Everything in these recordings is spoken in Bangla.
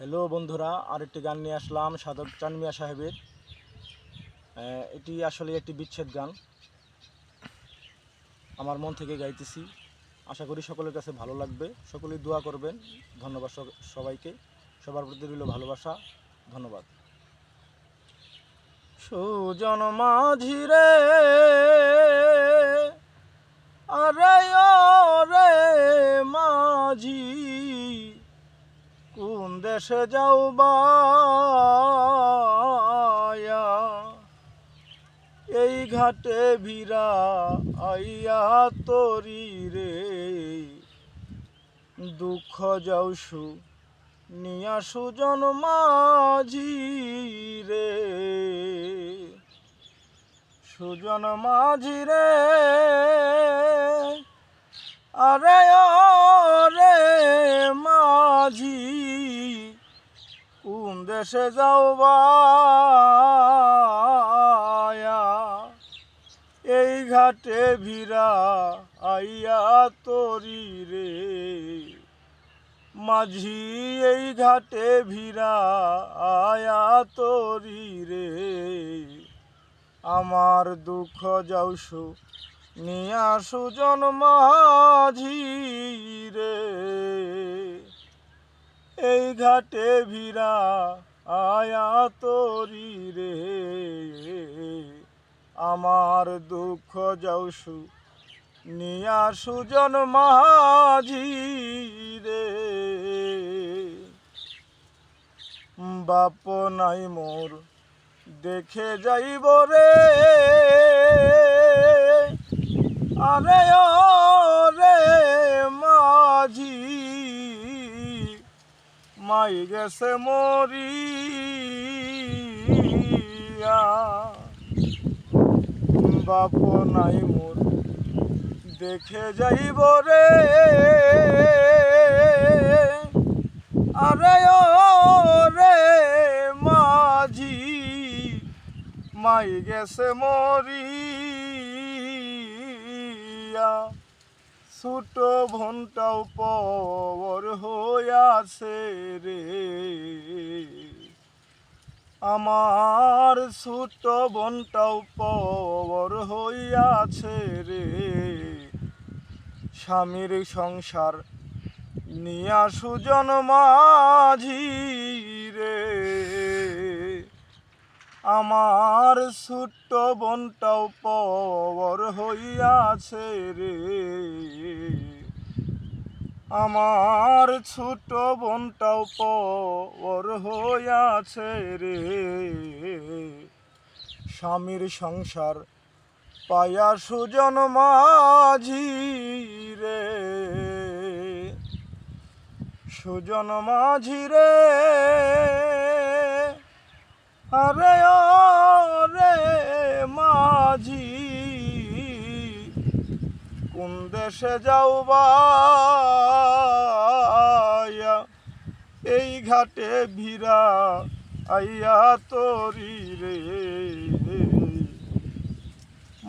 হ্যালো বন্ধুরা, আরেকটি গান নিয়ে আসলাম, সাধক চানমিয়া সাহেবের। এটি আসলে একটি বিচ্ছেদ গান। আমার মন থেকে গাইতেছি। আশা করি সকলের কাছে ভালো লাগবে। সকলেই দোয়া করবেন। ধন্যবাদ সবাইকে। সবার প্রতি রইল ভালোবাসা। ধন্যবাদ। সুজন মাঝি রে, আরে রে মাঝি। কোন দেশে যাও বায়া? এই ঘাটে ভিড়া আইয়া তরি রে। দুঃখ যাও সু, নিয়া সুজন মাঝি রে। সুজন মাঝি রে। আরে রে মাঝি, কোন দেশে যাও এই ঘাটে ভিড়া আইয়া তরি রে। মাঝি, এই ঘাটে ভিড়া আয়া তরি রে। আমার দুঃখ যাওসু নিয়া সুজন মাঝি রে এই ঘাটে ভিড়া আয়া তরি রে। আমার দুঃখ যাওসু নিয়া সুজন মাঝি রে বাপ নাই মোর, দেখে যাইব রে। আরে রে মাঝি, মাই গেছে মরিয়া। বাপ নাই মোর, দেখে যাইব রে। আরে রে মাঝি, মাই গেছে মরিয়া। ছোট ভনটাও পর হইয়াছে রে। আমার ছোট বোনটাও পর হইয়াছে রে। স্বামীর সংসার নিয়া সুজন মাঝি রে। আমার ছোট্ট বোনটাও পর হইয়াছে রে। আমার ছোট বোনটাও পর হইয়াছে রে। স্বামীর সংসার পায়া সুজন মাঝি রে। সুজন মাঝি রে আরে ও রে মাঝি কোন দেশে যাও এই ঘাটে ভিড়া আইয়া তরি রে।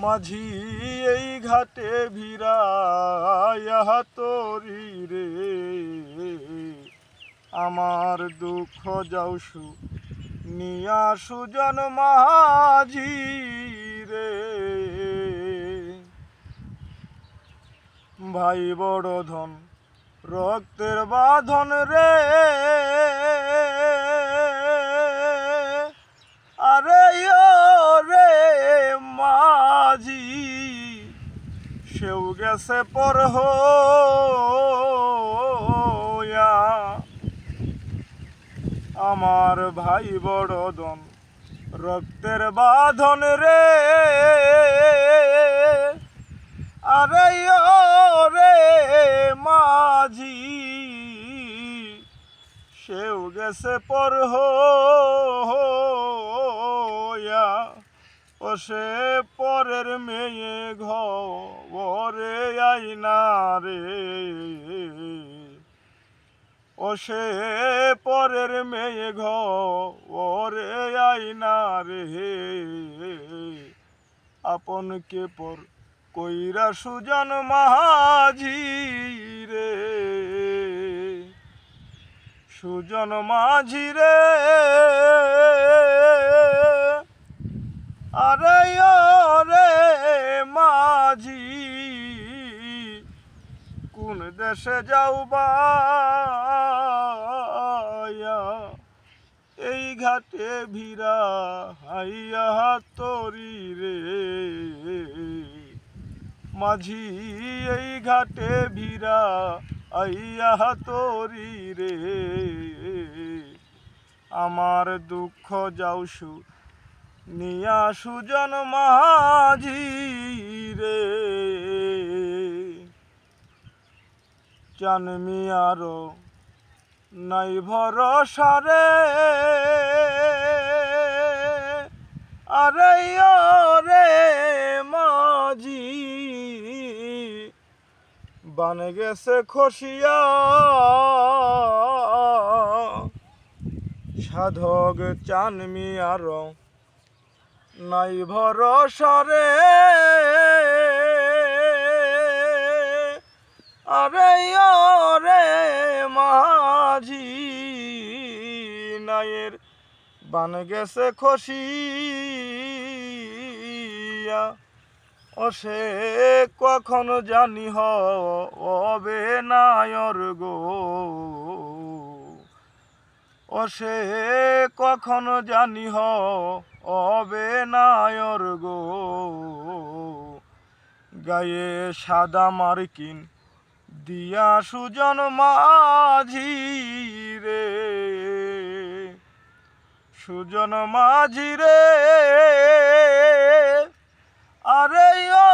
মাঝি, এই ঘাটে ভিড়া আইয়া তরি রে। আমার দুঃখ যাওসু নিয়া সুজন মাঝি রে। ভাই বড় ধন, রক্তের বাঁধন রে। আরে রে মাঝি, সেও গেছে পর আমার ভাই বড় দন রক্তের বাঁধন রে। আরে ও রে মাঝি, সেও গেছে পর হইয়া, ও সে পরের মেয়ে ঘরে আইনা রে। ও সে পরের মেয়ে ঘরে আইনা রে। আপন কে পর কইরা সুজন মাঝি রে। সুজন মাঝি রে। আরে রে মাঝি, কোন দেশে যাও বায়া? এই ঘাটে ভিড়া হাইয়া তরি রে। মাঝি এই ঘাটে ভিড়া, আইয়া তরি রে। আমার দুঃখ যাওসু, নিয়া সুজন মাঝি রে। চানমি আরও নাই ভরসা বানে গেছে খসিয়া। সাধক চানমি আর নাই ভরসা রে। আরে রে মাঝি নায়ের বান গেছে খসিয়া। ও সে কখন জানি হবে নায়র গো। ও সে কখন জানি হবে নায়র গো। গায়ে সাদা মার্কিন দিয়া সুজন মাঝি রে। সুজন মাঝি রে আরে ও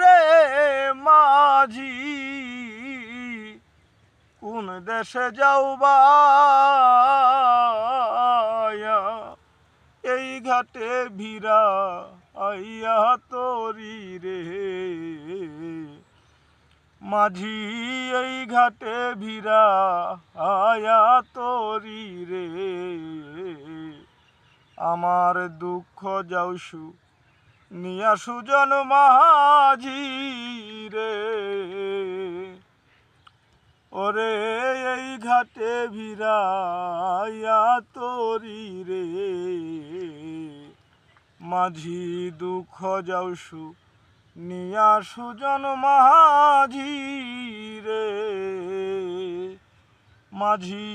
রে মাঝি কোন দেশে যাও বায়া এই ঘাটে ভিড়া আইয়া তরি রে। মাঝি, এই ঘাটে ভিড়া আয়া তরি রে। আমার দুঃখ যাওসু নিয়া সুজন মাঝি রে। ওরে, এই ঘাটে ভিড়াইয়া তরি রে। মাঝি দুঃখ যাওসু নিয়া সুজন মাঝি রে। মাঝি,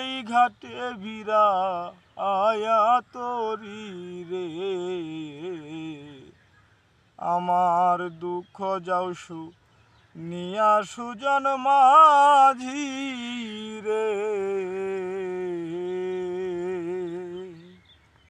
এই ঘাটে ভিড়া আয়া তরি রে। আমার দুঃখ যাওসু নিয়া সুজন মাঝি রে।